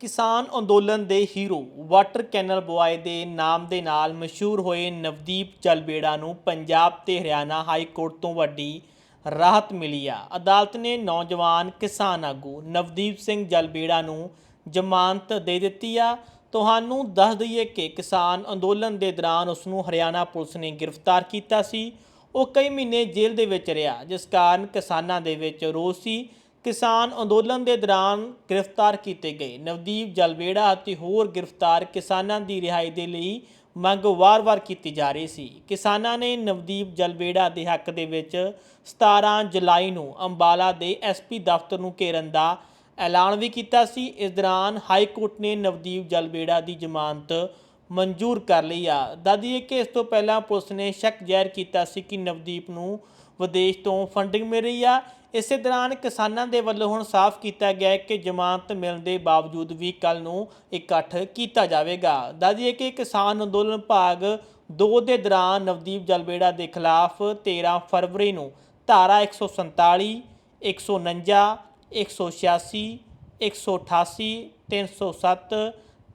ਕਿਸਾਨ ਅੰਦੋਲਨ ਦੇ ਹੀਰੋ ਵਾਟਰ ਕੈਨਲ ਬੁਆਏ ਦੇ ਨਾਮ ਦੇ ਨਾਲ ਮਸ਼ਹੂਰ ਹੋਏ ਨਵਦੀਪ ਜਲਬੇੜਾ ਨੂੰ ਪੰਜਾਬ ਤੇ ਹਰਿਆਣਾ ਹਾਈ ਕੋਰਟ ਤੋਂ ਵੱਡੀ ਰਾਹਤ ਮਿਲੀ ਆ। ਅਦਾਲਤ ਨੇ ਨੌਜਵਾਨ ਕਿਸਾਨ ਆਗੂ ਨਵਦੀਪ ਸਿੰਘ ਜਲਬੇੜਾ ਨੂੰ ਜ਼ਮਾਨਤ ਦੇ ਦਿੱਤੀ ਆ। ਤੁਹਾਨੂੰ ਦੱਸ ਦਈਏ ਕਿ ਕਿਸਾਨ ਅੰਦੋਲਨ ਦੇ ਦੌਰਾਨ ਉਸ ਨੂੰ ਹਰਿਆਣਾ ਪੁਲਿਸ ਨੇ ਗ੍ਰਿਫਤਾਰ ਕੀਤਾ ਸੀ। ਉਹ ਕਈ ਮਹੀਨੇ ਜੇਲ੍ਹ ਦੇ ਵਿੱਚ ਰਿਹਾ, ਜਿਸ ਕਾਰਨ ਕਿਸਾਨਾਂ ਦੇ ਵਿੱਚ ਰੋਸ ਸੀ। ਕਿਸਾਨ ਅੰਦੋਲਨ ਦੇ ਦੌਰਾਨ ਗ੍ਰਿਫਤਾਰ ਕੀਤੇ ਗਏ। ਨਵਦੀਪ ਜਲਵੇੜਾ ਅਤੇ ਹੋਰ ਗ੍ਰਿਫਤਾਰ ਕਿਸਾਨਾਂ ਦੀ ਰਿਹਾਈ ਦੇ ਲਈ ਮੰਗ ਵਾਰ-ਵਾਰ ਕੀਤੀ ਜਾ ਰਹੀ ਸੀ। ਕਿਸਾਨਾਂ ਨੇ ਨਵਦੀਪ ਜਲਵੇੜਾ ਦੇ ਹੱਕ ਦੇ ਵਿੱਚ 17 ਜੁਲਾਈ ਨੂੰ ਅੰਬਾਲਾ ਦੇ ਐਸਪੀ ਦਫ਼ਤਰ ਨੂੰ ਘੇਰਨ ਦਾ ਐਲਾਨ ਵੀ ਕੀਤਾ ਸੀ। ਇਸ ਦੌਰਾਨ ਹਾਈ ਕੋਰਟ ਨੇ ਨਵਦੀਪ ਜਲਵੇੜਾ ਦੀ ਜ਼ਮਾਨਤ ਮਨਜ਼ੂਰ ਕਰ ਲਈ ਆ। ਦੱਸਦੀਏ ਕਿ ਇਸ ਤੋਂ ਪਹਿਲਾਂ ਪੁਲਿਸ ਨੇ ਸ਼ੱਕ ਜ਼ਾਹਿਰ ਕੀਤਾ ਸੀ ਕਿ ਨਵਦੀਪ ਨੂੰ ਵਿਦੇਸ਼ ਤੋਂ ਫੰਡਿੰਗ ਮਿਲ ਰਹੀ ਆ। ਇਸੇ ਦੌਰਾਨ ਕਿਸਾਨਾਂ ਦੇ ਵੱਲੋਂ ਹੁਣ ਸਾਫ਼ ਕੀਤਾ ਗਿਆ ਹੈ ਕਿ ਜ਼ਮਾਨਤ ਮਿਲਣ ਦੇ ਬਾਵਜੂਦ ਵੀ ਕੱਲ ਨੂੰ ਇਕੱਠ ਕੀਤਾ ਜਾਵੇਗਾ। ਦੱਸਦੀਏ ਕਿ ਕਿਸਾਨ ਅੰਦੋਲਨ ਭਾਗ 2 ਦੇ ਦੌਰਾਨ ਨਵਦੀਪ ਜਲਬੇੜਾ ਦੇ ਖਿਲਾਫ 13 ਫਰਵਰੀ ਨੂੰ ਧਾਰਾ 147 149 186 188 307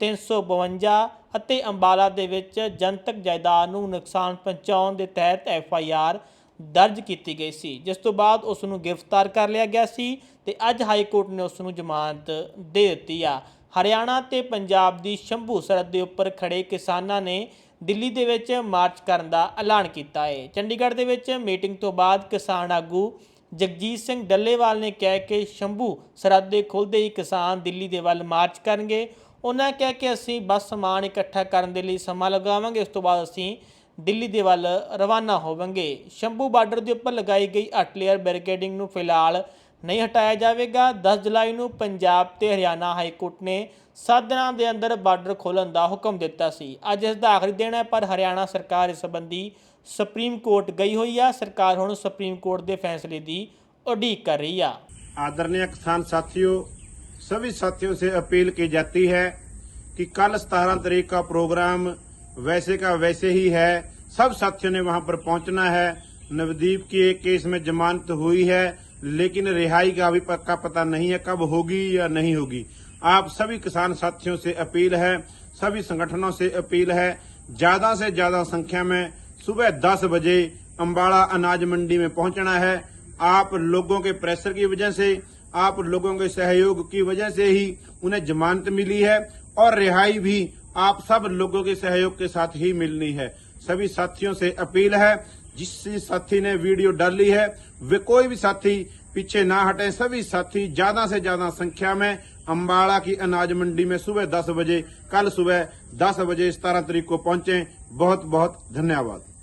352 ਅਤੇ ਅੰਬਾਲਾ ਦੇ ਵਿੱਚ ਜਨਤਕ ਜਾਇਦਾਦ ਨੂੰ ਨੁਕਸਾਨ ਪਹੁੰਚਾਉਣ ਦੇ ਤਹਿਤ ਐਫ ਆਈ ਆਰ ਦਰਜ ਕੀਤੀ ਗਈ ਸੀ, ਜਿਸ ਤੋਂ ਬਾਅਦ ਉਸ ਨੂੰ ਗ੍ਰਿਫਤਾਰ ਕਰ ਲਿਆ ਗਿਆ ਸੀ ਤੇ ਅੱਜ ਹਾਈ ਕੋਰਟ ਨੇ ਉਸ ਨੂੰ ਜ਼ਮਾਨਤ ਦੇ ਦਿੱਤੀ ਆ। ਹਰਿਆਣਾ ਤੇ ਪੰਜਾਬ ਦੀ ਸ਼ੰਭੂ ਸਰਹੱਦ ਦੇ ਉੱਪਰ ਖੜੇ ਕਿਸਾਨਾਂ ਨੇ ਦਿੱਲੀ ਦੇ ਵਿੱਚ ਮਾਰਚ ਕਰਨ ਦਾ ਐਲਾਨ ਕੀਤਾ ਹੈ ਚੰਡੀਗੜ੍ਹ ਦੇ ਵਿੱਚ ਮੀਟਿੰਗ ਤੋਂ ਬਾਅਦ ਕਿਸਾਨ ਆਗੂ ਜਗਜੀਤ ਸਿੰਘ ਡੱਲੇਵਾਲ ਨੇ ਕਿਹਾ ਕਿ ਸ਼ੰਭੂ ਸਰਹੱਦ ਦੇ ਖੁੱਲ੍ਹਦੇ ਹੀ ਕਿਸਾਨ ਦਿੱਲੀ ਦੇ ਵੱਲ ਮਾਰਚ ਕਰਨਗੇ। ਉਹਨਾਂ ਕਿਹਾ ਕਿ ਅਸੀਂ ਬਸ ਸਮਾਨ ਇਕੱਠਾ ਕਰਨ ਦੇ ਲਈ ਸਮਾਂ ਲਗਾਵਾਂਗੇ ਉਸ ਤੋਂ ਬਾਅਦ ਅਸੀਂ ਦਿੱਲੀ ਦੇ ਵੱਲ ਰਵਾਨਾ ਹੋਵਾਂਗੇ ਸ਼ੰਭੂ ਬਾਰਡਰ ਦੇ ਉੱਪਰ ਲਗਾਈ ਗਈ 8 ਲੇਅਰ ਬੈਰੀਕੇਡਿੰਗ ਨੂੰ ਫਿਲਹਾਲ ਨਹੀਂ ਹਟਾਇਆ ਜਾਵੇਗਾ 10 ਜੁਲਾਈ ਨੂੰ ਪੰਜਾਬ ਤੇ ਹਰਿਆਣਾ ਹਾਈ ਕੋਰਟ ਨੇ 7 ਦਿਨਾਂ ਦੇ ਅੰਦਰ ਬਾਰਡਰ ਖੋਲ੍ਹਣ ਦਾ ਹੁਕਮ ਦਿੱਤਾ ਸੀ ਅੱਜ ਇਸ ਦਾ ਆਖਰੀ ਦਿਨ ਹੈ ਪਰ ਹਰਿਆਣਾ ਸਰਕਾਰ ਇਸ ਸੰਬੰਧੀ ਸੁਪਰੀਮ ਕੋਰਟ ਗਈ ਹੋਈ ਆ ਸਰਕਾਰ ਹੁਣ ਸੁਪਰੀਮ ਕੋਰਟ ਦੇ ਫੈਸਲੇ ਦੀ ਉਡੀਕ ਕਰ ਰਹੀ ਆ आदरणीय किसान साथियों सभी साथियों से अपील की जाती है कि कल 17 तारीख का प्रोग्राम वैसे का वैसे ही है। सब साथियों ने वहाँ पर पहुँचना है। नवदीप की एक केस में जमानत हुई है, लेकिन रिहाई का अभी पक्का पता नहीं है कब होगी या नहीं होगी। आप सभी किसान साथियों से अपील है, सभी संगठनों से अपील है, ज़्यादा से ज़्यादा संख्या में सुबह 10 बजे अंबाला अनाज मंडी में पहुँचना है। आप लोगों के प्रेशर की वजह से, आप लोगों के सहयोग की वजह से ही उन्हें जमानत मिली है और रिहाई भी आप सब लोगों के सहयोग के साथ ही मिलनी है। सभी साथियों से अपील है जिस साथी ने वीडियो डाली है, वे कोई भी साथी पीछे ना हटे। सभी साथी ज़्यादा से ज़्यादा संख्या में अम्बाला की अनाज मंडी में सुबह 10 बजे, कल सुबह 10 बजे 17 तारीख को पहुँचे। बहुत बहुत धन्यवाद।